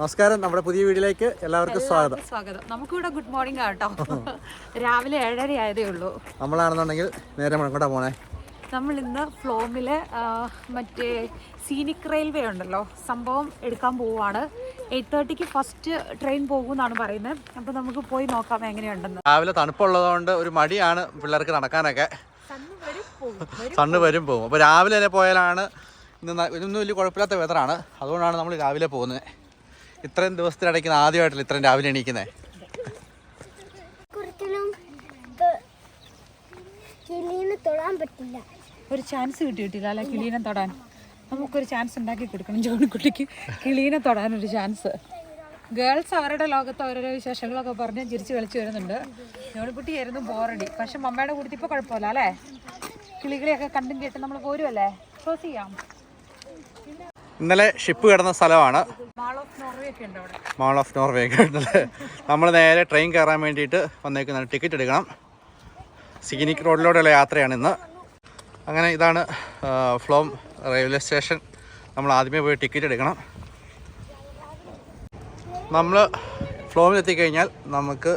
നമസ്കാരം. നമ്മുടെ പുതിയ വീഡിയോയിലേക്ക് എല്ലാവർക്കും സ്വാഗതം. സ്വാഗതം. നമുക്കിവിടെ ഗുഡ് മോർണിംഗ് ആട്ടോ രാവിലെ ഏഴര ആയതേ ഉള്ളൂ. നമ്മളാണെന്നുണ്ടെങ്കിൽ നേരെ മുഴങ്ങോട്ടാ പോണേ. നമ്മൾ ഇന്ന് ഫ്ലോമിലെ മറ്റേ സീനിക് റെയിൽവേ ഉണ്ടല്ലോ. സംഭവം എടുക്കാൻ പോവുകയാണ് എയ്റ്റ് തേർട്ടിക്ക് ഫസ്റ്റ് ട്രെയിൻ പോകുമെന്നാണ് പറയുന്നത്. അപ്പോൾ നമുക്ക് പോയി നോക്കാം എങ്ങനെയുണ്ടെന്ന്. രാവിലെ തണുപ്പുള്ളതുകൊണ്ട് ഒരു മടിയാണ് പിള്ളേർക്ക് നടക്കാനൊക്കെ. സണ്ണ് വരും പോകും അപ്പോൾ രാവിലെ തന്നെ പോയാലാണ് ഇന്ന് ഇന്നും വലിയ കുഴപ്പമില്ലാത്ത വെതറാണ് അതുകൊണ്ടാണ് നമ്മൾ രാവിലെ പോകുന്നത്. ഇത്രയും ദിവസത്തിനിടയ്ക്ക് ആദ്യമായിട്ടല്ല ഇത്രയും രാവിലെ എണീക്കുന്നേ? കിളീനെ തൊടാൻ പറ്റില്ല. ഒരു ചാൻസ് കിട്ടിയിട്ടില്ല അല്ലെ? കിളീനെ തൊടാൻ. നമുക്കൊരു ചാൻസ് ഉണ്ടാക്കി കൊടുക്കണം ജോണിക്കുട്ടിക്ക് കിളീനെ തൊടാൻ ഒരു ചാൻസ് ഗേൾസ് അവരുടെ ലോകത്ത് ഓരോരോ വിശേഷങ്ങളൊക്കെ പറഞ്ഞ് ചിരിച്ച് കളിച്ചു വരുന്നുണ്ട്. ജോണിക്കുട്ടി ആയിരുന്നു ബോറടി പക്ഷെ മമ്മയുടെ കൂട്ടത്തിൽ ഇപ്പോൾ കുഴപ്പമില്ല അല്ലേ? കിളികളെയൊക്കെ കണ്ടും കേട്ടും നമ്മൾ പോരുമല്ലേ ക്ലോസ് ചെയ്യാം. ഇന്നലെ ഷിപ്പ് കിടന്ന സ്ഥലമാണ്. മാൾ ഓഫ് നോർവേ ഒക്കെ നമ്മൾ നേരെ ട്രെയിൻ കയറാൻ വേണ്ടിയിട്ട് വന്നേക്കുന്നതാണ്. ടിക്കറ്റ് എടുക്കണം. സിഗ്നിക് റോഡിലൂടെയുള്ള യാത്രയാണ് ഇന്ന്. അങ്ങനെ ഇതാണ് ഫ്ലോം റെയിൽവേ സ്റ്റേഷൻ നമ്മൾ ആദ്യമേ പോയി ടിക്കറ്റ് എടുക്കണം. നമ്മൾ ഫ്ലോമിലെത്തിക്കഴിഞ്ഞാൽ നമുക്ക്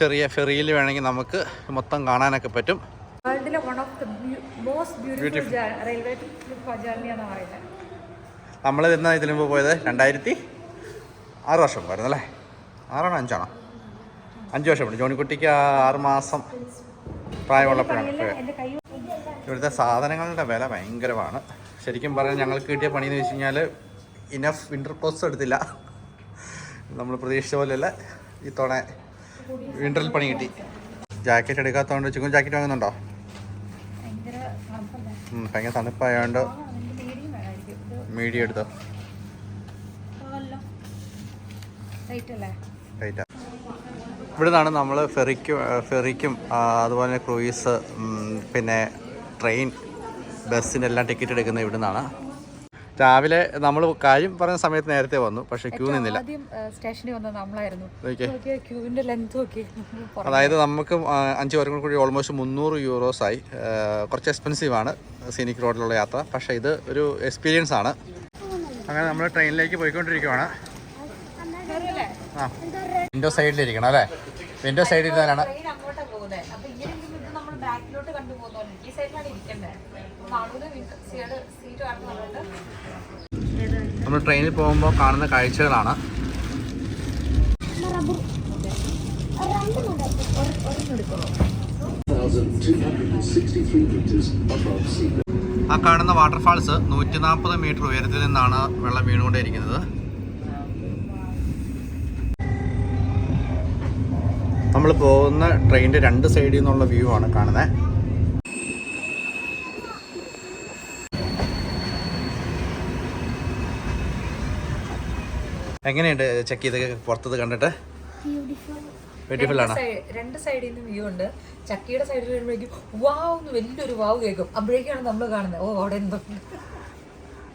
ചെറിയ ഫെറിയിൽ വേണമെങ്കിൽ നമുക്ക് മൊത്തം കാണാനൊക്കെ പറ്റും. വേൾഡിലെ one of the most beautiful railway journey എന്ന് പറയുന്നത്. നമ്മൾ ഇന്ന് ഇതിനു മുമ്പ് പോയത് രണ്ടായിരത്തി ആറ് വർഷം പോയിരുന്നു അല്ലേ? ആറാണോ അഞ്ചാണോ? അഞ്ച് വർഷം മുമ്പ്. ജോണിക്കുട്ടിക്ക് ആറ് മാസം പ്രായമുള്ളപ്പോഴാണ് ഇവിടുത്തെ സാധനങ്ങളുടെ വില ഭയങ്കരമാണ്. ശരിക്കും പറഞ്ഞാൽ ഞങ്ങൾക്ക് കിട്ടിയ പണി എന്ന് വെച്ച് കഴിഞ്ഞാൽ ഇനഫ് വിന്റർ ക്ലോത്ത്സ് എടുത്തില്ല. നമ്മൾ പ്രതീക്ഷിച്ച പോലെയല്ല ഇത്തവണ വിന്ററിൽ പണി കിട്ടി. ജാക്കറ്റ് എടുക്കാത്തതുകൊണ്ട് ചിക്കൻ ജാക്കറ്റ് വാങ്ങുന്നുണ്ടോ? ഭയങ്കര തണുപ്പായതുകൊണ്ട് മീഡിയം എടുത്തോ? ഇവിടുന്നാണ് ഇവിടെ നിന്നാണ് നമ്മൾ ഫെറിക്കും ഫെറിക്കും അതുപോലെ തന്നെ ക്രൂയിസ് പിന്നെ ട്രെയിൻ ബസ്സിനെല്ലാം എല്ലാം ടിക്കറ്റ് എടുക്കുന്നത് ഇവിടെ നിന്നാണ് രാവിലെ നമ്മൾ കാര്യം പറഞ്ഞ സമയത്ത് നേരത്തെ വന്നു പക്ഷെ ക്യൂ നിന്നില്ല. സ്റ്റേഷനിൽ വന്നത് നമ്മളായിരുന്നു. അതായത് നമുക്ക് അഞ്ചു പേർക്കും കൂടി ഓൾമോസ്റ്റ് മുന്നൂറ് യൂറോസ് ആയി. കുറച്ച് എക്സ്പെൻസീവ് ആണ് സീനിക് റോഡിലുള്ള യാത്ര പക്ഷെ ഇത് ഒരു എക്സ്പീരിയൻസ് ആണ്. അങ്ങനെ നമ്മൾ ട്രെയിനിലേക്ക് പോയിക്കൊണ്ടിരിക്കുവാണ്. ആ വിൻഡോ സൈഡിലിരിക്കണം അല്ലേ? വിൻഡോ സൈഡിൽ ഇരുന്നാലാണ് ഈ സൈഡിലാണ് ഇരിക്കേണ്ടത് സീറ്റ് കാണുന്നത് നമ്മൾ ട്രെയിനിൽ പോകുമ്പോൾ കാണുന്ന കാഴ്ചകളാണ്. ആ കാണുന്ന വാട്ടർഫാൾസ് നൂറ്റി നാൽപ്പത് മീറ്റർ ഉയരത്തിൽ നിന്നാണ് വെള്ളം വീണുകൊണ്ടേയിരിക്കുന്നത് നമ്മൾ പോകുന്ന ട്രെയിനിന്റെ രണ്ട് സൈഡിൽ നിന്നുള്ള വ്യൂ ആണ് കാണുന്നത് എങ്ങനെയുണ്ട് ചെക്ക് ചെയ്ത് പുറത്തത് കണ്ടിട്ട്? ബ്യൂട്ടിഫുൾ ആണ്? രണ്ട് സൈഡിൽ നിന്ന് വ്യൂ ഉണ്ട്. ചക്കിയുടെ സൈഡിൽ വരുമ്പോഴേക്കും വാവ് എന്ന് വലിയൊരു വാവ് കേൾക്കും. അപ്പോഴേക്കാണ് നമ്മൾ കാണുന്നത്. ഓ അവിടെ എന്തോ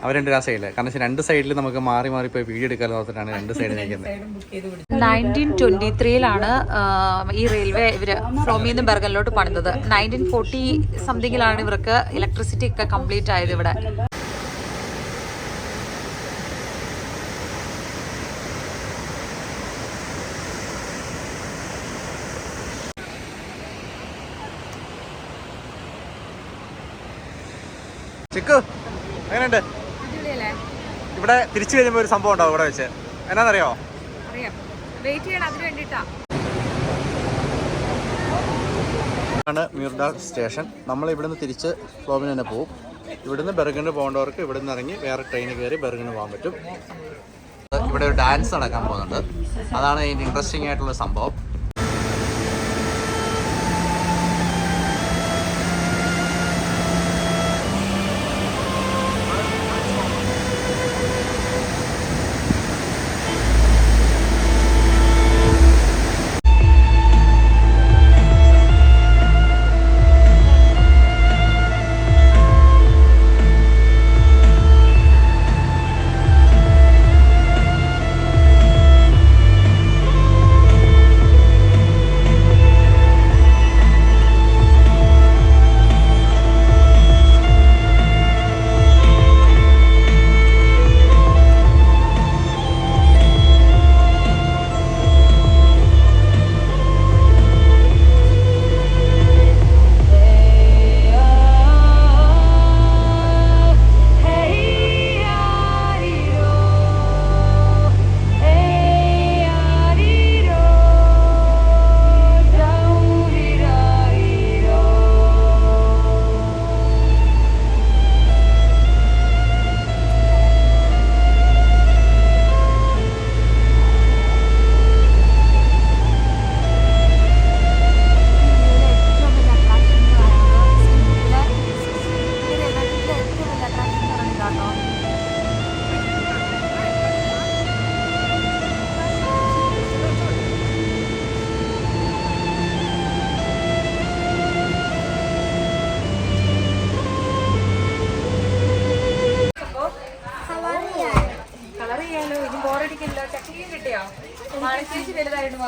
അവരുണ്ട് രാസയില്ല കാരണം രണ്ട് സൈഡിൽ നമുക്ക് മാറി മാറി പോയി വീഡിയോ എടുക്കാൻ ഓർത്തിട്ടാണ് രണ്ട് സൈഡിൽ നിൽക്കുന്നത്. നയന്റീൻ ട്വന്റി ത്രീയിലാണ് ഈ റെയിൽവേ ഇവർ ഫ്ലോമിൽ നിന്ന് ബെർഗനിലോട്ട് പണിതത്. നയന്റീൻ ഫോർട്ടി സംതിങ്ങിലാണ് ഇവർക്ക് ഇലക്ട്രിസിറ്റി ഒക്കെ കംപ്ലീറ്റ് ആയത് ഇവിടെ. ചിക്കു എങ്ങനെയുണ്ട്? ഇവിടെ തിരിച്ചു കഴിയുമ്പോൾ ഒരു സംഭവം ഉണ്ടാവും ഇവിടെ വെച്ച്. എന്നാന്നറിയോ? അറിയാം. വെയിറ്റ് ചെയ്യണം അതിന് വേണ്ടിയിട്ടാ ആണ് മ്യൂർഡാൾ സ്റ്റേഷൻ. നമ്മൾ ഇവിടുന്ന് തിരിച്ച് ഫ്ലോമിന് തന്നെ പോകും ഇവിടുന്ന് ബെർഗിന് പോകേണ്ടവർക്ക് ഇവിടുന്ന് ഇറങ്ങി വേറെ ട്രെയിനിൽ കയറി ബെർഗിന് പോകാൻ പറ്റും. ഇവിടെ ഒരു ഡാൻസ് നടക്കാൻ പോകുന്നുണ്ട്. അതാണ് ഇതിന്റെ ഇൻട്രസ്റ്റിംഗ് ആയിട്ടുള്ള സംഭവം.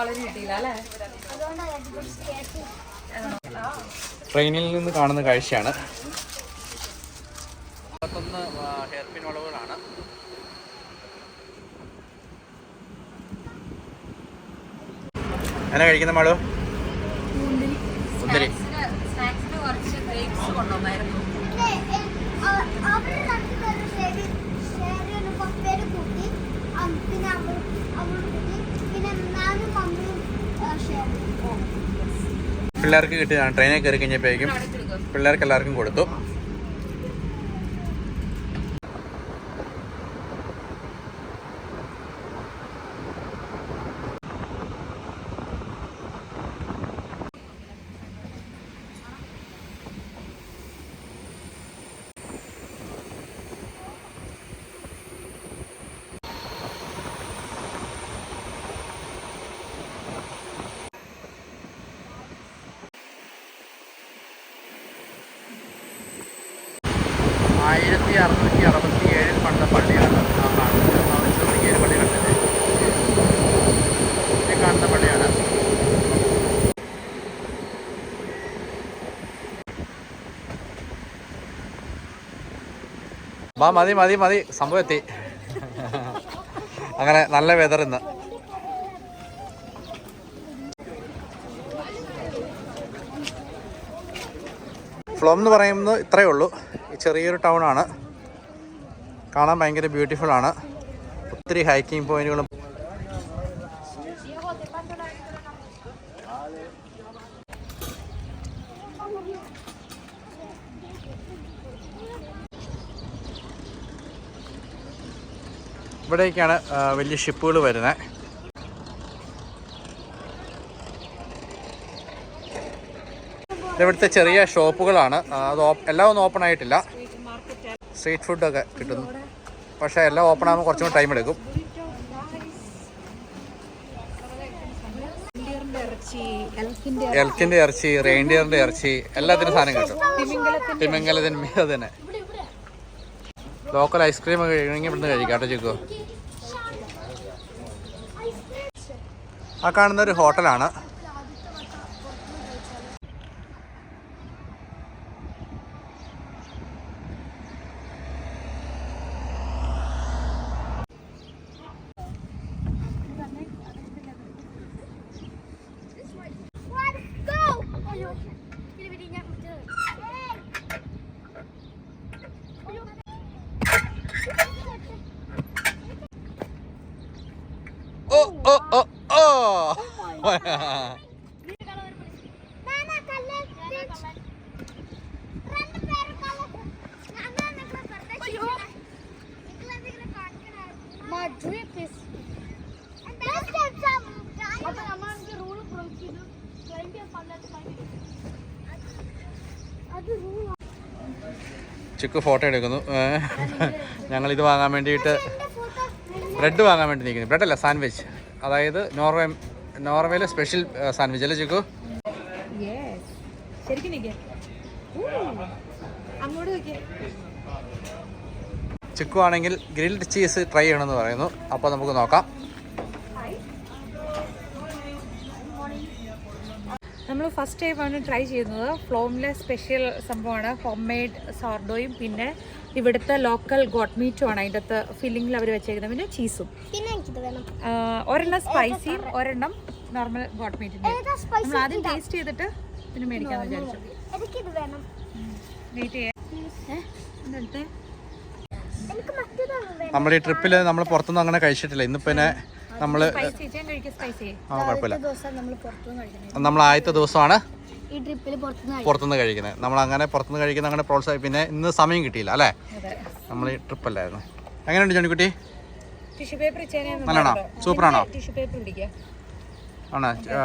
വളരെ കിട്ടിയില്ല അല്ലേ? ട്രെയിനിൽ നിന്ന് കാണുന്ന കാഴ്ചയാണ്. മുപ്പത്തൊന്ന് ഹെയർ വളവുകളാണ്. എന്നാ കഴിക്കുന്ന മാളു? മുന്തിരി സ്നാക്സിന് കുറച്ച് ഗ്രേപ്സ് കൊണ്ടുവന്നായിരുന്നു അവർ രണ്ടുപേരും ശരി ശരി കുറച്ച് പേര് കൂട്ടി അം, പിന്നെ അവൾ അവൾ കൂട്ടി പിന്നെ ഞാനും മമ്മിയും ഷെയർ പിള്ളേർക്ക് കിട്ടിയതാണ്. ട്രെയിനിൽ കയറി കഴിഞ്ഞപ്പോഴേക്കും പിള്ളേർക്ക് എല്ലാവർക്കും കൊടുത്തു. അറുന്നൂറ്റി അറുപത്തി ഏഴിൽ പണിത പള്ളിയാണ്. ആ മതി മതി മതി. സംഭവം എത്തി. അങ്ങനെ നല്ല വെതർ ഇന്ന്. ഫ്ലോം എന്ന് പറയുന്നത് ഇത്രയേ ഉള്ളൂ. ചെറിയൊരു ടൗൺ ആണ്. കാണാൻ ഭയങ്കര ബ്യൂട്ടിഫുൾ ആണ്. ഒത്തിരി ഹൈക്കിംഗ് പോയിന്റുകളും ഇവിടേക്കാണ് വലിയ ഷിപ്പുകൾ വരുന്നത് ഇവിടുത്തെ ചെറിയ ഷോപ്പുകളാണ് അത് എല്ലാം ഒന്നും ഓപ്പൺ ആയിട്ടില്ല. സ്ട്രീറ്റ് ഫുഡൊക്കെ കിട്ടുന്നു. പക്ഷേ എല്ലാം ഓപ്പൺ ആകുമ്പോൾ കുറച്ചും കൂടി ടൈം എടുക്കും. എൽക്കിന്റെ ഇറച്ചി റെയിൻഡിയറിന്റെ ഇറച്ചി. എല്ലാത്തിനും സാധനം കിട്ടും. തിമിംഗലത്തിന് തിമംഗലത്തിന് മീ അത് തന്നെ ലോക്കൽ ഐസ്ക്രീം കഴിക്കണമെങ്കിൽ ഇവിടുന്ന് കഴിക്കാം കേട്ടോ ചിക്കോ. ആ കാണുന്ന ഒരു ഹോട്ടലാണ് ചിക്കു ഫോട്ടോ എടുക്കുന്നു. ഞങ്ങൾ ഇത് വാങ്ങാൻ വേണ്ടിയിട്ട് ബ്രെഡ് വാങ്ങാൻ വേണ്ടി നിൽക്കുന്നു. ബ്രെഡ് അല്ല സാൻഡ്വിച്ച്. അതായത് നോർവേ നോർവേയിലെ സ്പെഷ്യൽ സാൻഡ്വിച്ച് അല്ലേ ചിക്കു? ചിക്കു ആണെങ്കിൽ ഗ്രിൽഡ് ചീസ് ട്രൈ ചെയ്യണമെന്ന് പറയുന്നു. അപ്പോൾ നമുക്ക് നോക്കാം നമ്മൾ ഫസ്റ്റ് ടൈമാണ് ട്രൈ ചെയ്യുന്നത്. ഫ്ലോമിലെ സ്പെഷ്യൽ സംഭവമാണ്. ഹോം മെയ്ഡ് സാർഡോയും പിന്നെ ഇവിടുത്തെ ലോക്കൽ ഗോട്ട് മീറ്റും ആണ് അതിന്റെ അകത്ത് ഫില്ലിങ്ങിൽ അവർ വെച്ചേക്കുന്നത്. പിന്നെ ചീസും പിന്നെ എനിക്കിത് വേണം. ഒരെണ്ണം സ്പൈസിയും ഒരെണ്ണം നോർമൽ ഗോട്ട് മീറ്റിന്റെ? നമ്മൾ ആദ്യം ടേസ്റ്റ് ചെയ്തിട്ട് പിന്നെ മേടിക്കാമെന്ന് വിചാരിച്ചു. വെയിറ്റ് ചെയ്യാം. നമ്മൾ ഈ ട്രിപ്പിൽ നമ്മൾ പുറത്തുനിന്ന് അങ്ങനെ കഴിച്ചിട്ടില്ല. ഇന്ന് പിന്നെ നമ്മൾ ആ കുഴപ്പമില്ല. നമ്മൾ ആദ്യത്തെ ദിവസമാണ് ഈ ട്രിപ്പിൽ പുറത്തുനിന്ന് കഴിക്കുന്നത്. നമ്മൾ അങ്ങനെ പുറത്തുനിന്ന് കഴിക്കുന്ന അങ്ങനെ പ്രോത്സാഹിപ്പി പിന്നെ ഇന്ന് സമയം കിട്ടിയില്ല അല്ലേ? അതെ. നമ്മൾ ഈ ട്രിപ്പ് അല്ലായിരുന്നു. എങ്ങനെയുണ്ട് ജോണിക്കുട്ടി? ടിഷ്യൂ പേപ്പർ നല്ലതാണോ? സൂപ്പറാണോ? ടിഷ്യൂ പേപ്പർ പിടിക്കുക. ആണോ? ആ,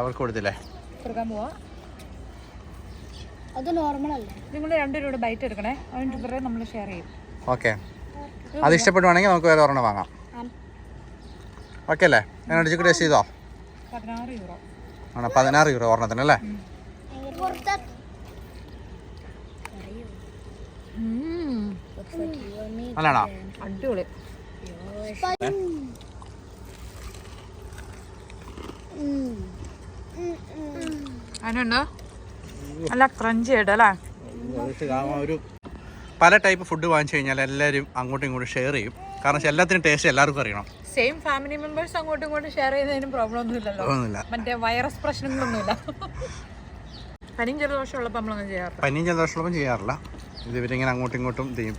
അവർക്ക് കൊടുത്തില്ലേ? കൊടുക്കാൻ അത് നോർമൽ അല്ലേ? നിങ്ങൾ രണ്ടുപേരും ബൈറ്റ് എടുക്കണേ. അതിന്റെ പിറകെ നമ്മൾ ഷെയർ ചെയ്യും. ഓക്കെ അത് ഇഷ്ടപ്പെടുവാണെങ്കിൽ നമുക്ക് വേറെ ഒരെണ്ണം വാങ്ങാം. ഓക്കെ അല്ലേ ഞാൻ അടിച്ചു ടേസ്റ്റ് ചെയ്തോ? ആണോ പതിനാറ് യൂറോ ഒരെണ്ണത്തിന് അല്ലേ? അല്ലാണോ? അടിപൊളി. പല ടൈപ്പ് ഫുഡ് വാങ്ങിച്ചു കഴിഞ്ഞാൽ എല്ലാവരും അങ്ങോട്ടും ഇങ്ങോട്ടും ഷെയർ ചെയ്യും. കാരണം എല്ലാത്തിനും ടേസ്റ്റ് എല്ലാവർക്കും അറിയണം. സെയിം ഫാമിലി മെമ്പേഴ്സ് അങ്ങോട്ടും ഇങ്ങോട്ടും ഷെയർ ചെയ്യുന്നതിനും പ്രോബ്ലം ഒന്നും ഇല്ലല്ലോ. ഒന്നുമില്ല. മറ്റേ വൈറസ് പ്രശ്നങ്ങളൊന്നുമില്ല. പനിയും ജലദോഷമുള്ളപ്പോൾ നമ്മളൊന്നും ചെയ്യാറില്ല. പനിയും ജലദോഷമുള്ളപ്പം ചെയ്യാറില്ല. ഇത് ഇവരിങ്ങനെ അങ്ങോട്ടും ഇങ്ങോട്ടും ചെയ്യും.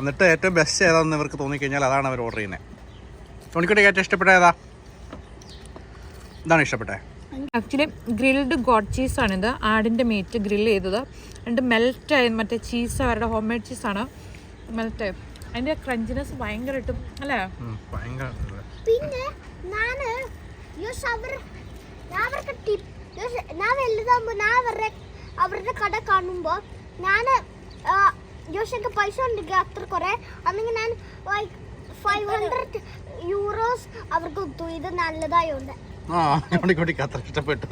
എന്നിട്ട് ഏറ്റവും ബെസ്റ്റ് ഏതാണെന്ന് ഇവർക്ക് തോന്നിക്കഴിഞ്ഞാൽ അതാണ് അവർ ഓർഡർ ചെയ്യുന്നത് തോണിക്കുട്ടി ഏറ്റവും ഇഷ്ടപ്പെട്ട ഏതാ? ഇതാണ് ഇഷ്ടപ്പെട്ടേ. ആക്ച്വലി ഗ്രിൽഡ് ഗോഡ് ചീസാണിത് ആടിന്റെ മീറ്റ് ഗ്രിൽ ചെയ്തത്. രണ്ട് മെൽറ്റ് ആയി മറ്റേ ചീസ് അവരുടെ ഹോം മെയ്ഡ് ചീസാണ് മെൽറ്റ് ആയി അതിന്റെ ക്രഞ്ചിനെസ് ഭയങ്കരമായിട്ടും അല്ലേ? ഭയങ്കര പിന്നെ ഞാൻ യോസ് അവർ ഞാൻ അവർക്ക് ടിപ്പ് യോസ് ഞാൻ വലുതാകുമ്പോൾ ഞാൻ അവരുടെ അവരുടെ കട കാണുമ്പോൾ ഞാൻ യോശക്ക് പൈസ ഉണ്ടെങ്കിൽ അത്ര കുറേ. അല്ലെങ്കിൽ ഞാൻ ലൈക്ക് ഫൈവ് ഹൺഡ്രഡ് യൂറോസ് അവർക്ക് കൊടുത്തു. ഇത് നല്ലതായോണ്ട്. ആ അത്ര ഇഷ്ടപ്പെട്ടു.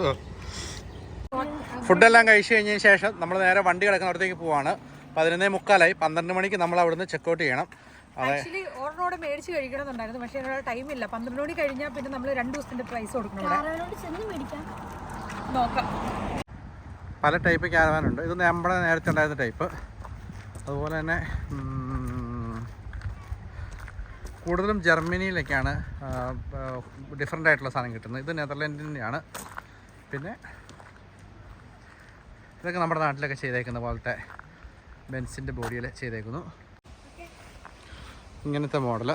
ഫുഡെല്ലാം കഴിച്ചു കഴിഞ്ഞതിന് ശേഷം നമ്മൾ നേരെ വണ്ടി കിടക്കുന്നിടത്തേക്ക് പോവാണ്. പതിനൊന്നേ മുക്കാലായി. പന്ത്രണ്ട് മണിക്ക് നമ്മൾ അവിടുന്ന് ചെക്കൗട്ട് ചെയ്യണം. അതെ ആക്ച്വലി ഓർഡറോടെ മേടിച്ച് കഴിക്കണമെന്നുണ്ടായിരുന്നു. പക്ഷേ എന്നോട് ടൈമില്ല പന്ത്രണ്ട് മണി കഴിഞ്ഞാൽ പിന്നെ നമ്മൾ രണ്ട് ദിവസത്തിന്റെ പ്രൈസ് കൊടുക്കണം ഇവിടെ. നോക്കാം. പല ടൈപ്പ് ക്യാരവാനുണ്ട് ഇത് നമ്മുടെ നേരത്തെ ഉണ്ടായിരുന്ന ടൈപ്പ് അതുപോലെ തന്നെ ഉം, കൂടുതലും ജർമ്മനിയിലേക്കാണ് ഡിഫറെന്റ് ആയിട്ടുള്ള സാധനം കിട്ടുന്നത്. ഇത് നെതർലാൻഡിന്റെയാണ് പിന്നെ ഇതൊക്കെ നമ്മുടെ നാട്ടിലൊക്കെ ചെയ്തേക്കുന്ന പോലത്തെ ബെൻസിന്റെ ബോഡിയിൽ ചെയ്തേക്കുന്നു. ഇങ്ങനത്തെ മോഡൽ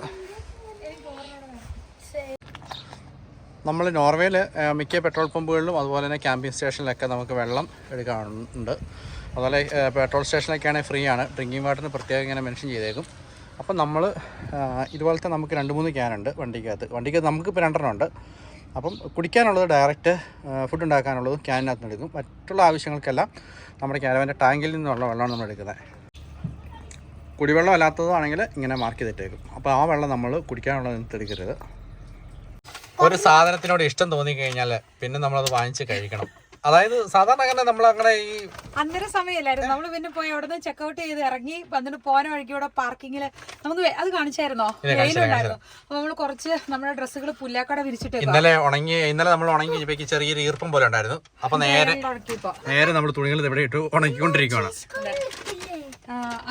നമ്മൾ നോർവേയിൽ മിക്ക പെട്രോൾ പമ്പുകളിലും അതുപോലെ തന്നെ ക്യാമ്പിംഗ് സ്റ്റേഷനിലൊക്കെ നമുക്ക് വെള്ളം എടുക്കാറുണ്ട്. അതുപോലെ പെട്രോൾ സ്റ്റേഷനൊക്കെ ആണെങ്കിൽ ഫ്രീ ആണ് ഡ്രിങ്കിങ് വാട്ടറിന് പ്രത്യേകം ഇങ്ങനെ മെൻഷൻ ചെയ്തേക്കും. അപ്പം നമ്മൾ ഇതുപോലത്തെ നമുക്ക് രണ്ട് മൂന്ന് ക്യാനുണ്ട് വണ്ടിക്കകത്ത്. വണ്ടിക്കകത്ത് നമുക്കിപ്പോൾ രണ്ടെണ്ണം ഉണ്ട്. അപ്പം കുടിക്കാനുള്ളത് ഡയറക്റ്റ് ഫുഡ് ഉണ്ടാക്കാനുള്ളത് ക്യാനിനകത്ത് നിന്ന് എടുക്കും. മറ്റുള്ള ആവശ്യങ്ങൾക്കെല്ലാം നമ്മുടെ ക്യാരവന്റെ ടാങ്കിൽ നിന്നുള്ള വെള്ളമാണ് നമ്മൾ എടുക്കുന്നത് കുടിവെള്ളം അല്ലാത്തതാണെങ്കിൽ ഇങ്ങനെ മാർക്ക് ചെയ്തിട്ടേക്കും. അപ്പോൾ ആ വെള്ളം നമ്മൾ കുടിക്കാനുള്ളത് എടുക്കരുത്. ഒരു സാധനത്തിനോട് ഇഷ്ടം തോന്നി കഴിഞ്ഞാൽ പിന്നെ നമ്മളത് വാങ്ങിച്ച് കഴിക്കണം. അതായത് സാധാരണ അങ്ങനെ നമ്മൾ അങ്ങനെ ഈ അന്നേരം സമയമില്ലായിരുന്നു. നമ്മൾ പിന്നെ പോയി അവിടെ നിന്ന് ചെക്കൗട്ട് ചെയ്ത് ഇറങ്ങി വന്നിട്ട് പോന വഴിക്ക് ഇവിടെ പാർക്കിങ്ങിൽ നമുക്ക് അത് കാണിച്ചായിരുന്നോ? വെയിലുണ്ടായിരുന്നു. അപ്പൊ നമ്മൾ കുറച്ച് നമ്മുടെ ഡ്രസ്സുകൾ പുല്ലാക്കട വിരിച്ചിട്ട് ഇന്നലെ ഉണങ്ങി ഇന്നലെ നമ്മൾ ഉണങ്ങി ചെറിയൊരു ഈർപ്പം പോലെ ഉണ്ടായിരുന്നു. അപ്പൊ നേരെ നേരെ നമ്മൾ തുണികൾ ഇവിടെ ഇട്ട് ഉണക്കിക്കൊണ്ടിരിക്കുകയാണ്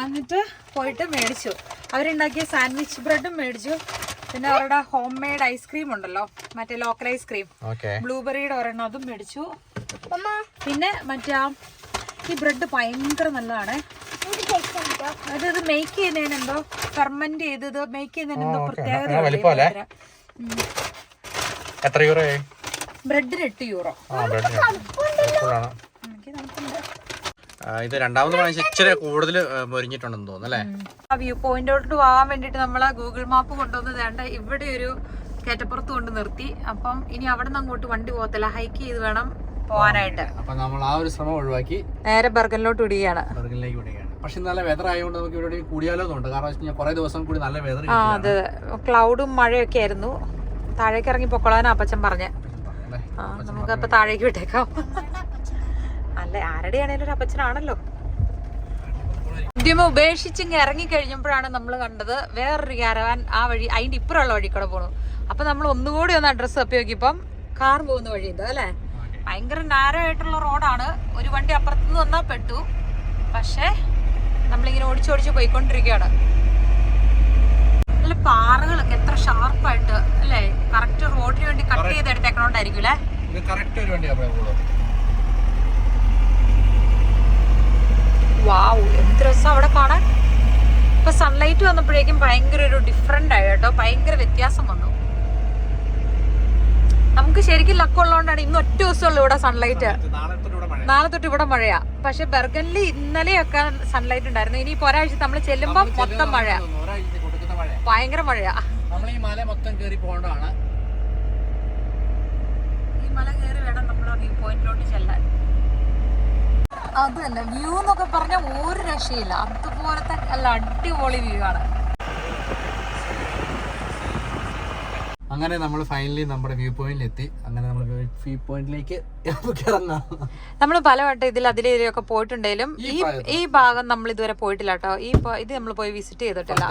എന്നിട്ട് പോയിട്ട് മേടിച്ചു. അവരുണ്ടാക്കിയ സാൻഡ്വിച്ച് ബ്രെഡും മേടിച്ചു. പിന്നെ അവരുടെ ഹോം മെയ്ഡ് ഐസ്ക്രീം ഉണ്ടല്ലോ. മറ്റേ ലോക്കൽ ഐസ്ക്രീം ഓക്കെ ബ്ലൂബെറിയുടെ ഒരെണ്ണം അതും മേടിച്ചു. പിന്നെ മറ്റേ ഈ ബ്രെഡ് ഭയങ്കര നല്ലതാണ്. അത് ഇത് മേക്ക് ചെയ്യുന്നതിന് എന്തോ ഫെർമെന്റ് ചെയ്ത് ഇത് മേക്ക് ചെയ്യുന്നതിന് എന്തോ പ്രത്യേകത? എത്ര യൂറോ ബ്രെഡിന് എട്ട് യൂറോ ഇത് രണ്ടാമത് പ്രാവശ്യം ഇച്ചിരി കൂടുതൽ മൊരിഞ്ഞിട്ടുണ്ടെന്ന് തോന്നുന്നു അല്ലേ? ആ വ്യൂ പോയിന്റോട്ട് പോകാൻ വേണ്ടിട്ട് നമ്മളെ ഗൂഗിൾ മാപ്പ് കൊണ്ടുവന്ന് വേണ്ട ഇവിടെ ഒരു കയറ്റപ്പുറത്ത് കൊണ്ട് നിർത്തി. അപ്പം ഇനി അവിടെ നിന്ന് അങ്ങോട്ട് വണ്ടി പോകത്തില്ല ഹൈക്ക് ചെയ്ത് വേണം പോകാനായിട്ട്. അപ്പൊ നമ്മൾ ആ ഒരു ശ്രമം ഒഴിവാക്കി നേരെ ബർഗനിലോട്ട് ഇടുകയാണ്. ബർഗനിലേക്ക് വിടുകയാണ് പക്ഷെ നല്ല വെതർ ആയതുകൊണ്ട് നമുക്ക് ഇവിടെ കൂടിയാലോ എന്നുണ്ട് കാരണം കുറെ കുറേ ദിവസം കൂടി നല്ല വെതർ ആ അതെ ക്ലൗഡും മഴയൊക്കെ ആയിരുന്നു. താഴേക്ക് ഇറങ്ങി പൊക്കോളാൻ അപ്പച്ചൻ പറഞ്ഞേ. നമുക്ക് അപ്പൊ താഴേക്ക് വിട്ടേക്കാം. അല്ല ആരുടെ ആണേലും ഒരു അപ്പച്ചനാണല്ലോ. ഉദ്യമം ഉപേക്ഷിച്ച് ഇറങ്ങി കഴിഞ്ഞപ്പോഴാണ് നമ്മൾ കണ്ടത് വേറൊരു ക്യാരവാൻ ആ വഴി അതിന്റെ ഇപ്പുറമുള്ള വഴി കൂടെ പോണു. അപ്പം നമ്മൾ ഒന്നുകൂടി ഒന്ന് അഡ്രസ്സ് തപ്പി നോക്കിയപ്പം കാർ പോകുന്ന വഴി ഇത് അല്ലേ? ഭയങ്കര നാരോ ആയിട്ടുള്ള റോഡാണ് ഒരു വണ്ടി അപ്പുറത്ത് നിന്ന് വന്നാൽ പെട്ടു. പക്ഷേ നമ്മളിങ്ങനെ ഓടിച്ചോടിച്ച് പോയിക്കൊണ്ടിരിക്കുകയാണ്. നല്ല പാറകളൊക്കെ എത്ര ഷാർപ്പായിട്ട് അല്ലേ? കറക്റ്റ് റോഡിന് വേണ്ടി കട്ട് ചെയ്ത് എടുത്തേക്കണോണ്ടായിരിക്കും അല്ലേ? കറക്റ്റ് ഒരു പോകുള്ളൂ വാവ് എന്ത് രസം അവിടെ കാണാൻ ഇപ്പൊ സൺലൈറ്റ് വന്നപ്പോഴേക്കും ഭയങ്കര ഒരു ഡിഫറെന്റ് ആയി കേട്ടോ. ഭയങ്കര വ്യത്യാസം വന്നു. നമുക്ക് ശരിക്കും ലക്ക് ഉള്ളതുകൊണ്ടാണ് ഇന്ന് ഒറ്റ ദിവസമുള്ളൂ ഇവിടെ സൺലൈറ്റ് നാളെ തൊട്ട് ഇവിടെ മഴയാ. പക്ഷെ ബെർഗനിൽ ഇന്നലെയൊക്കെ സൺലൈറ്റ് ഉണ്ടായിരുന്നു. ഇനി ഇപ്പൊ ഒരാഴ്ച നമ്മൾ ചെല്ലുമ്പോ മൊത്തം മഴ ഭയങ്കര മഴയാ. നമ്മൾ ഈ മല മൊത്തം കയറി പോകേണ്ടതാണ്. ഈ മല കയറി വേണം നമ്മൾ വ്യൂ പോയിന്റിലോട്ട് ചെല്ലാൻ. അത് തന്നെ വ്യൂ എന്നൊക്കെ പറഞ്ഞാൽ ഒരു രക്ഷയില്ല. അതുപോലത്തെ നല്ല അടിപൊളി വ്യൂ ആണ്. അങ്ങനെ നമ്മൾ ഫൈനലി നമ്മുടെ വ്യൂ പോയിന്റിൽ എത്തി അങ്ങനെ നമ്മൾ വ്യൂ പോയിന്റിലേക്ക് നമ്മൾ പലവട്ടം ഇതിൽ അതിലൊക്കെ പോയിട്ടുണ്ടെങ്കിലും ഈ ഈ ഭാഗം നമ്മൾ ഇതുവരെ പോയിട്ടില്ല കേട്ടോ. ഈ ഇത് നമ്മൾ പോയി വിസിറ്റ് ചെയ്തിട്ടില്ല.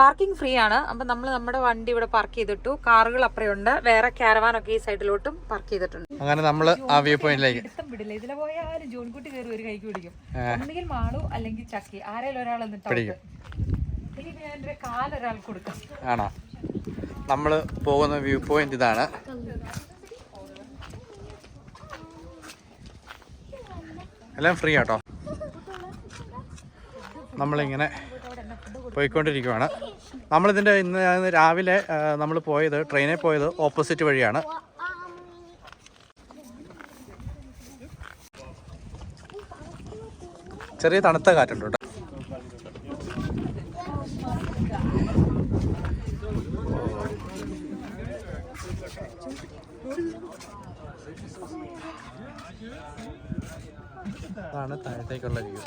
പാർക്കിംഗ് ഫ്രീ ആണ്. അപ്പൊ നമ്മൾ നമ്മുടെ വണ്ടി ഇവിടെ പാർക്ക് ചെയ്തിട്ടു. കാറുകൾ അപ്പുറയുണ്ട്. വേറെ ക്യാരവാൻ ഒക്കെ ഈ സൈഡിലോട്ടും പാർക്ക് ചെയ്തിട്ടുണ്ട്. അങ്ങനെ നമ്മൾ ആ വ്യൂ പോയിന്റിലേക്ക് വിടില്ല. ഇതിലെ പോയാലും ജോൺകുട്ടി കയറി ഒരു കൈക്ക് പിടിക്കും. ഒന്നുകിൽ മാളു അല്ലെങ്കിൽ ചക്കി. ആരെങ്കിലും ഒരാൾ എന്നിട്ട് കാലൊരാൾ കൊടുക്കാം. ആണോ? നമ്മൾ പോകുന്ന വ്യൂ പോയിന്റ് ഇതാണ്. എല്ലാം ഫ്രീ ആട്ടോ? നമ്മളിങ്ങനെ പോയിക്കൊണ്ടിരിക്കുവാണ്. നമ്മളിതിന്റെ ഇന്ന് രാവിലെ നമ്മൾ പോയത് ട്രെയിനിൽ പോയത് ഓപ്പോസിറ്റ് വഴിയാണ്. ചെറിയ തണുത്ത കാറ്റുണ്ട് അതാണ് താഴത്തേക്കുള്ള വ്യൂ.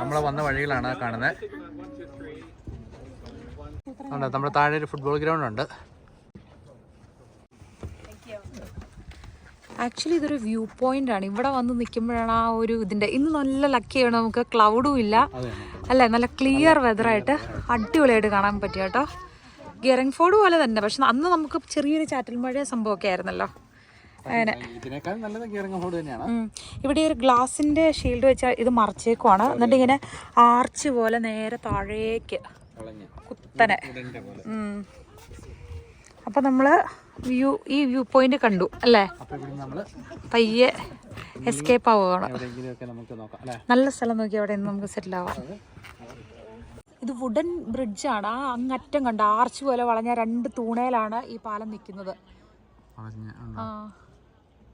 നമ്മൾ വന്ന വഴികളാണ് കാണുന്നത് ഉണ്ട് നമ്മുടെ താഴെ ഒരു ഫുട്ബോൾ ഗ്രൗണ്ട് ഉണ്ട്. ആക്ച്വലി ഇതൊരു വ്യൂ പോയിന്റ് ആണ്. ഇവിടെ വന്ന് നിൽക്കുമ്പോഴാണ് ആ ഒരു ഇതിന്റെ ഇന്ന് നല്ല ലക്കിയാണ് നമുക്ക് ക്ലൗഡും ഇല്ല. അല്ലേ? നല്ല ക്ലിയർ വെതറായിട്ട് അടിപൊളിയായിട്ട് കാണാൻ പറ്റിയ കേട്ടോ. ഗിയറിംഗ് ഫോർഡ് പോലെ തന്നെ. പക്ഷെ അന്ന് നമുക്ക് ചെറിയൊരു ചാറ്റൽ മഴ സംഭവമൊക്കെ ആയിരുന്നല്ലോ. അങ്ങനെ. ഇതിനേക്കാൾ നല്ലത് ഗിയറിംഗ് ഫോർഡ് തന്നെയാണ്. ഇവിടെ ഒരു ഗ്ലാസിന്റെ ഷീൽഡ് വെച്ചാൽ ഇത് മറച്ചേക്കുവാണ്. എന്നിട്ട് ഇങ്ങനെ ആർച്ച് പോലെ നേരെ താഴേക്ക് കുത്തനെ. അപ്പൊ നമ്മൾ വ്യൂ ഈ വ്യൂ പോയിന്റ് കണ്ടു അല്ലേ? നമ്മൾ പയ്യെ എസ്കേപ്പ് ആവുകയാണ്. നല്ല സ്ഥലം നോക്കി അവിടെ നിന്ന് നമുക്ക് സെറ്റിൽ ആവാം. ഇത് വുഡൻ ബ്രിഡ്ജാണ് ആ അങ്ങറ്റം കണ്ട ആർച്ച് പോലെ വളഞ്ഞ രണ്ട് തൂണേലാണ് ഈ പാലം നിൽക്കുന്നത്. ആ.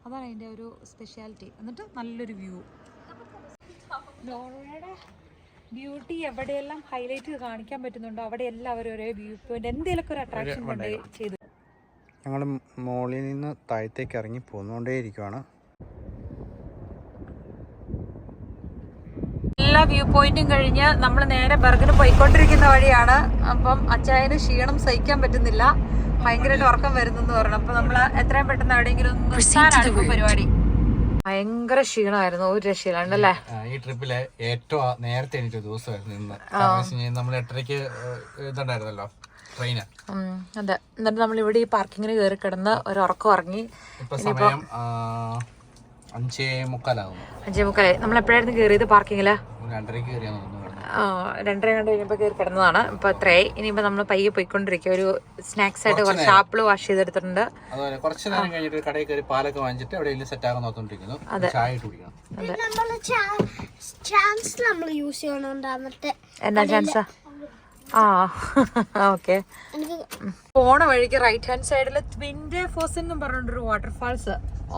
അതാണ് അതിന്റെ ഒരു സ്പെഷ്യാലിറ്റി എന്നിട്ട് നല്ലൊരു വ്യൂ നോർവേയുടെ ബ്യൂട്ടി എവിടെയെല്ലാം ഹൈലൈറ്റ് കാണിക്കാൻ പറ്റുന്നുണ്ടോ അവിടെ എല്ലാവരും ഒരേ വ്യൂ പോയിന്റ് എന്തെങ്കിലുമൊക്കെ ഒരു അട്രാക്ഷൻ ചെയ്തു. ഞങ്ങൾ മോളിൽ നിന്ന് താഴത്തേക്ക് ഇറങ്ങി പോന്നുകൊണ്ടേയിരിക്കുവാണ്. വ്യൂ പോയിന്റും കഴിഞ്ഞ് നമ്മൾ നേരെ ബർഗിന് പോയിക്കൊണ്ടിരിക്കുന്ന വഴിയാണ്. അപ്പം അച്ചായന് ക്ഷീണം സഹിക്കാൻ പറ്റുന്നില്ല. ഭയങ്കരമായിട്ട് ഉറക്കം വരുന്നെന്ന് പറഞ്ഞു. അപ്പൊ നമ്മൾ എത്രയും പെട്ടെന്ന് എവിടെയെങ്കിലും നിർത്താനാണ് പരിപാടി. ഭയങ്കര ക്ഷീണമായിരുന്നു. ഒരു രക്ഷയിലാണ്ടല്ലേ ഈ ട്രിപ്പിലെ ഏറ്റവും നേരത്തെ എനിക്ക് ദിവസമായിരുന്നു ഇന്ന്. നമ്മൾ എട്ടരയ്ക്ക് ഏഹ്, ഇതുണ്ടായിരുന്നല്ലോ ട്രെയിന് അതെ. എന്നിട്ട് നമ്മൾ ഇവിടെ ഈ പാർക്കിങ്ങിന് കയറി കിടന്ന് ഒരു ഉറക്കം ഇറങ്ങി ഇപ്പൊ സമയം അഞ്ചേ മുക്കാലാവും അഞ്ചേ മുക്കാലായി നമ്മൾ എപ്പോഴായിരുന്നു കയറിയത് പാർക്കിങ്ങിൽ രണ്ടരയ്ക്ക് കയറിയാന്ന് തോന്നുന്നു കിടന്നത്. ആ, രണ്ടര കണ്ട് കഴിഞ്ഞപ്പോൾ കയറി കിടന്നതാണ്. ഇപ്പൊ അത്രയായി. ഇനിയിപ്പോ നമ്മൾ പയ്യെ പോയിക്കൊണ്ടിരിക്കുക ഒരു സ്നാക്സ് ആയിട്ട് കുറച്ച് ആപ്പിൾ വാഷ് ചെയ്തെടുത്തിട്ടുണ്ട്. അതുപോലെ കുറച്ച് നേരം കഴിഞ്ഞിട്ട് കടയിൽ കയറി പാലൊക്കെ വാങ്ങിച്ചിട്ട് എവിടെയെങ്കിലും സെറ്റ് ആകാൻ നോത്തോണ്ടിരിക്കുന്നു ചായ ഇട്ട് കുടിക്കണം. നമ്മൾ ചാൻസ് നമ്മൾ യൂസ് എന്നാ ചാൻസാ? ആ ഓക്കെ. പോണ വഴിക്ക് റൈറ്റ് ഹാൻഡ് സൈഡിൽ ട്വിൻഡേ ഫോസ് എന്നും പറഞ്ഞിട്ടൊരു വാട്ടർഫാൾസ്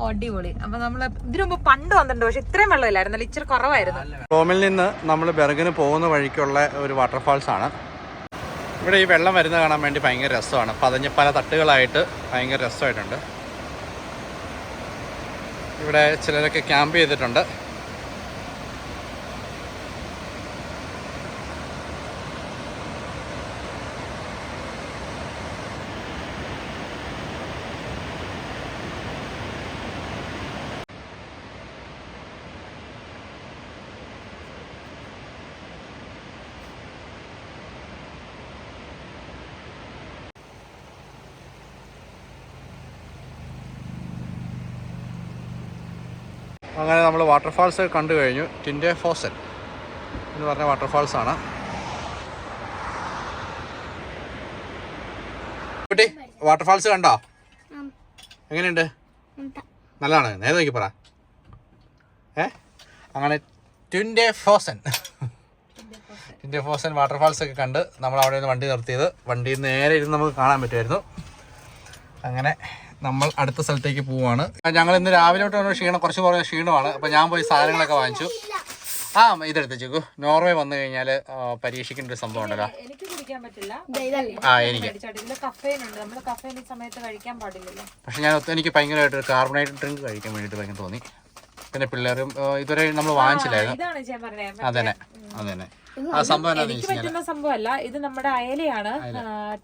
അടിപൊളി. അപ്പൊ നമ്മൾ ഇതിനു മുമ്പ് പണ്ട് വന്നിട്ടുണ്ട് പക്ഷെ ഇത്രയും വെള്ളമില്ലായിരുന്നു. ഇച്ചിരി കുറവായിരുന്നു. റോമിൽ നിന്ന് നമ്മൾ ബെർഗിന് പോകുന്ന വഴിക്കുള്ള ഒരു വാട്ടർഫാൾസ് ആണ്. ഇവിടെ ഈ വെള്ളം വരുന്നത് കാണാൻ വേണ്ടി ഭയങ്കര രസമാണ്. പതഞ്ഞ് പല തട്ടുകളായിട്ട് ഭയങ്കര രസമായിട്ടുണ്ട്. ഇവിടെ ചിലരൊക്കെ ക്യാമ്പ് ചെയ്തിട്ടുണ്ട്. അങ്ങനെ നമ്മൾ വാട്ടർഫാൾസ് കണ്ടു കഴിഞ്ഞു. ടിൻഡെ ഫോസൻ എന്ന് പറഞ്ഞ വാട്ടർഫാൾസ് ആണ്. കുട്ടി വാട്ടർഫാൾസ് കണ്ടോ? എങ്ങനെയുണ്ട്? നല്ലതാണ്. നേരെ നോക്കി പറ. ഏ? അങ്ങനെ ട്വിൻഡെ ഫോസൻ ട്വിൻഡെ ഫോസൻ വാട്ടർഫാൾസ് ഒക്കെ കണ്ട് നമ്മൾ അവിടെ നിന്ന് വണ്ടി നിർത്തിയത്. വണ്ടിയിൽ നിന്ന് നേരെ ഇരുന്ന് നമുക്ക് കാണാൻ പറ്റുമായിരുന്നു. അങ്ങനെ നമ്മൾ അടുത്ത സ്ഥലത്തേക്ക് പോവാണ്. ഞങ്ങൾ ഇന്ന് രാവിലെ തൊട്ട് ഒരു ക്ഷീണം കുറച്ച് കുറേ ക്ഷീണമാണ്. അപ്പോൾ ഞാൻ പോയി സാധനങ്ങളൊക്കെ വാങ്ങിച്ചു. ആ ഇതെടുത്ത് ചേക്കു നോർവേ വന്നു കഴിഞ്ഞാൽ പരീക്ഷിക്കേണ്ട ഒരു സംഭവം ഉണ്ടല്ലോ. എനിക്ക് കുടിക്കാൻ പറ്റില്ല. ദേ ആ എനിക്ക്. ഇതിൽ കഫേൻ ഉണ്ട്. നമ്മൾ കഫേൻ ഈ കഴിക്കാൻ പാടില്ലല്ലോ. പക്ഷെ ഞാൻ ഒത്തിരി എനിക്ക് ഭയങ്കരമായിട്ട് കാർബണേറ്റഡ് ഡ്രിങ്ക് കഴിക്കാൻ വേണ്ടിയിട്ട് ഭയങ്കര തോന്നി. പിന്നെ പിള്ളേരും ഇതുവരെ നമ്മൾ വാങ്ങിച്ചില്ലായിരുന്നു. ഇതാണ് ഞാൻ പറഞ്ഞത് അതന്നെ അതന്നെ. ആ സംഭവം എനിക്ക് പറ്റുന്ന സംഭവമല്ല. ഇത് നമ്മുടെ അയലയാണ്.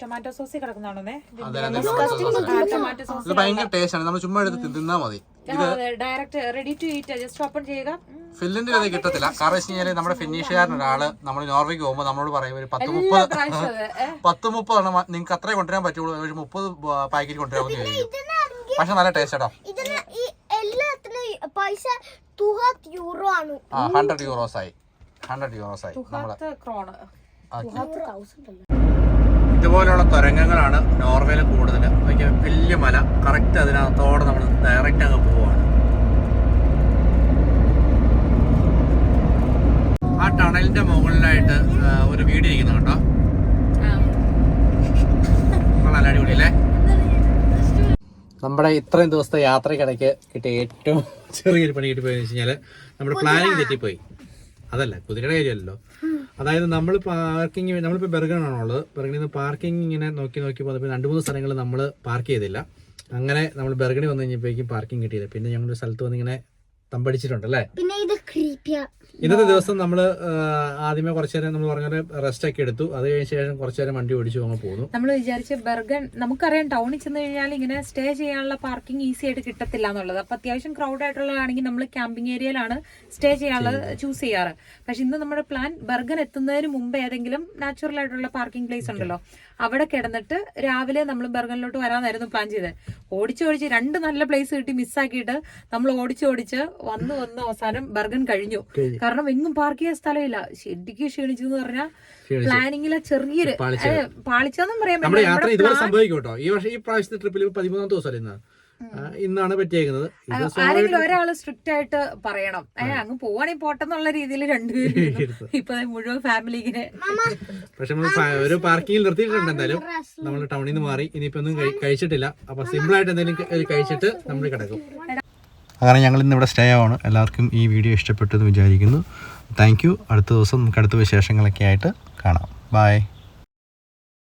ടൊമാറ്റോ കിടക്കുന്നതാണോന്നേ ടൊമാറ്റോ സോസ്. ഇത് ഭയങ്കര ടേസ്റ്റ് ആണ്. നമ്മൾ ചുമ്മാ എടുത്ത് തിന്നാ മതി. Direct ready to eat just open ചെയ്യുക. ഫില്ലിന്റെ അത് കിട്ടത്തില്ല. കാരണം വെച്ച് കഴിഞ്ഞാൽ നമ്മുടെ ഫിനിഷുകാരൻ ഒരാൾ നമ്മൾ നോർവേക്ക് പോകുമ്പോൾ നമ്മളോട് പറയും ഒരു പത്ത് മുപ്പത്? പത്ത് മുപ്പത് എണ്ണം നിങ്ങൾക്ക് അത്രേ കൊണ്ടുവരാൻ പറ്റുള്ളൂ. ഒരു മുപ്പത് പാക്കറ്റ് കൊണ്ടുവരാമെന്ന് ചോദിക്കും പക്ഷെ നല്ല ടേസ്റ്റ് കേട്ടോ ഇതിന് ഈ എല്ലാത്തിനും പൈസ യൂറോ ആണ്. ഹൺഡ്രഡ് യൂറോസ് ആയി. ഹൺഡ്രഡ് യൂറോസ് ആയി ഇതുപോലെയുള്ള തുരങ്കങ്ങളാണ് നോർവേയിൽ കൂടുതൽ അതൊക്കെ വലിയ മല. കറക്റ്റ് അതിനകത്തോടെ നമ്മൾ ഡയറക്റ്റ് അങ്ങ് പോവാണ്. ആ ടണലിന്റെ മുകളിലായിട്ട് ഒരു വീട് ഇരിക്കുന്നു കേട്ടോ. നല്ല അടിപൊളിയല്ലേ? നമ്മുടെ ഇത്രയും ദിവസത്തെ യാത്രക്കിടയ്ക്ക് കിട്ടിയ ഏറ്റവും ചെറിയൊരു പണി കിട്ടിപ്പോയെന്ന് വെച്ച് കഴിഞ്ഞാൽ നമ്മുടെ പ്ലാനിങ് തെറ്റിപ്പോയി. അതല്ല കുതിരയുടെ കാര്യമല്ലോ അതായത് നമ്മൾ പാർക്കിംഗ് നമ്മളിപ്പോൾ ബെർഗണാണോ ഉള്ളത്. ബെർഗണിൽ നിന്ന് പാർക്കിംഗ് ഇങ്ങനെ നോക്കി നോക്കി പോയപ്പോൾ രണ്ട് മൂന്ന് സ്ഥലങ്ങൾ നമ്മൾ പാർക്ക് ചെയ്തില്ല. അങ്ങനെ നമ്മൾ ബെർഗണി വന്നു കഴിഞ്ഞപ്പോഴേക്കും പാർക്കിംഗ് കിട്ടിയില്ല. പിന്നെ ഞങ്ങളൊരു സ്ഥലത്ത് വന്നിങ്ങനെ തമ്പടിച്ചിട്ടുണ്ട് അല്ലേ? പിന്നെ ഇത് ഇന്നത്തെ ദിവസം നമ്മൾ ആദ്യമേ കുറച്ചു നേരം നമ്മൾ പറഞ്ഞ റെസ്റ്റ് ഒക്കെ എടുത്തു. അത് കഴിഞ്ഞ ശേഷം കുറച്ചു നേരം വണ്ടി ഓടിച്ചു അങ്ങ് പോകുന്നു നമ്മൾ വിചാരിച്ച ബർഗൺ നമുക്കറിയാം ടൗണിൽ ചെന്ന് കഴിഞ്ഞാൽ ഇങ്ങനെ സ്റ്റേ ചെയ്യാനുള്ള പാർക്കിംഗ് ഈസി ആയിട്ട് കിട്ടത്തില്ല എന്നുള്ളത്. അപ്പൊ അത്യാവശ്യം ക്രൗഡ് ആയിട്ടുള്ളതാണെങ്കിൽ നമ്മൾ ക്യാമ്പിംഗ് ഏരിയയിലാണ് സ്റ്റേ ചെയ്യാനുള്ളത് ചൂസ് ചെയ്യാറ്. പക്ഷെ ഇന്ന് നമ്മുടെ പ്ലാൻ ബർഗൻ എത്തുന്നതിന് മുമ്പ് ഏതെങ്കിലും നാച്ചുറൽ ആയിട്ടുള്ള പാർക്കിംഗ് പ്ലേസ് ഉണ്ടല്ലോ. അവിടെ കിടന്നിട്ട് രാവിലെ നമ്മൾ ബർഗനിലോട്ട് വരാമെന്നായിരുന്നു പ്ലാൻ ചെയ്തത് ഓടിച്ച് ഓടിച്ച് രണ്ട് നല്ല പ്ലേസ് കിട്ടി മിസ്സാക്കിയിട്ട് നമ്മൾ ഓടിച്ച് ഓടിച്ച് വന്ന് വന്ന് അവസാനം ബർഗൻ കഴിഞ്ഞു. കാരണം എങ്ങും പാർക്ക് ചെയ്യാൻ സ്ഥലമില്ല. ശരിക്കും ക്ഷീണിച്ചു. എന്ന് പറഞ്ഞാൽ പ്ലാനിങ്ങിലെ ചെറിയൊരു പാളിച്ചെന്നും പറയാൻ പറ്റില്ല. ഈ പ്രാവശ്യത്തെ ട്രിപ്പിൽ പതിമൂന്നാം ദിവസം ഇന്നാണ് പറ്റിയേക്കുന്നത്. ആരെങ്കിലും ഒരാൾ സ്ട്രിക്റ്റ് ആയിട്ട് പറയണം. അങ്ങ് പോവാണെങ്കിൽ പോട്ടെന്നുള്ള രീതിയിൽ രണ്ടുപേരും. ഇപ്പൊ മുഴുവൻ ഫാമിലി ഇങ്ങനെ പക്ഷെ നമ്മൾ ഒരു പാർക്കിംഗിൽ നിർത്തിയിട്ടുണ്ട് എന്തായാലും. നമ്മൾ ടൗണിൽ നിന്ന് മാറി ഇനിയിപ്പോ ഒന്നും കഴി- കഴിച്ചിട്ടില്ല. അപ്പൊ സിമ്പിൾ ആയിട്ട് എന്തെങ്കിലും കഴിച്ചിട്ട് നമ്മൾ കിടക്കും. അങ്ങനെ ഞങ്ങൾ ഇന്ന് ഇവിടെ സ്റ്റേ ആവാണ്. എല്ലാവർക്കും ഈ വീഡിയോ ഇഷ്ടപ്പെട്ടു എന്ന് വിചാരിക്കുന്നു. താങ്ക് യു അടുത്ത ദിവസം നമുക്ക് അടുത്ത വിശേഷങ്ങളൊക്കെ ആയിട്ട് കാണാം. ബൈ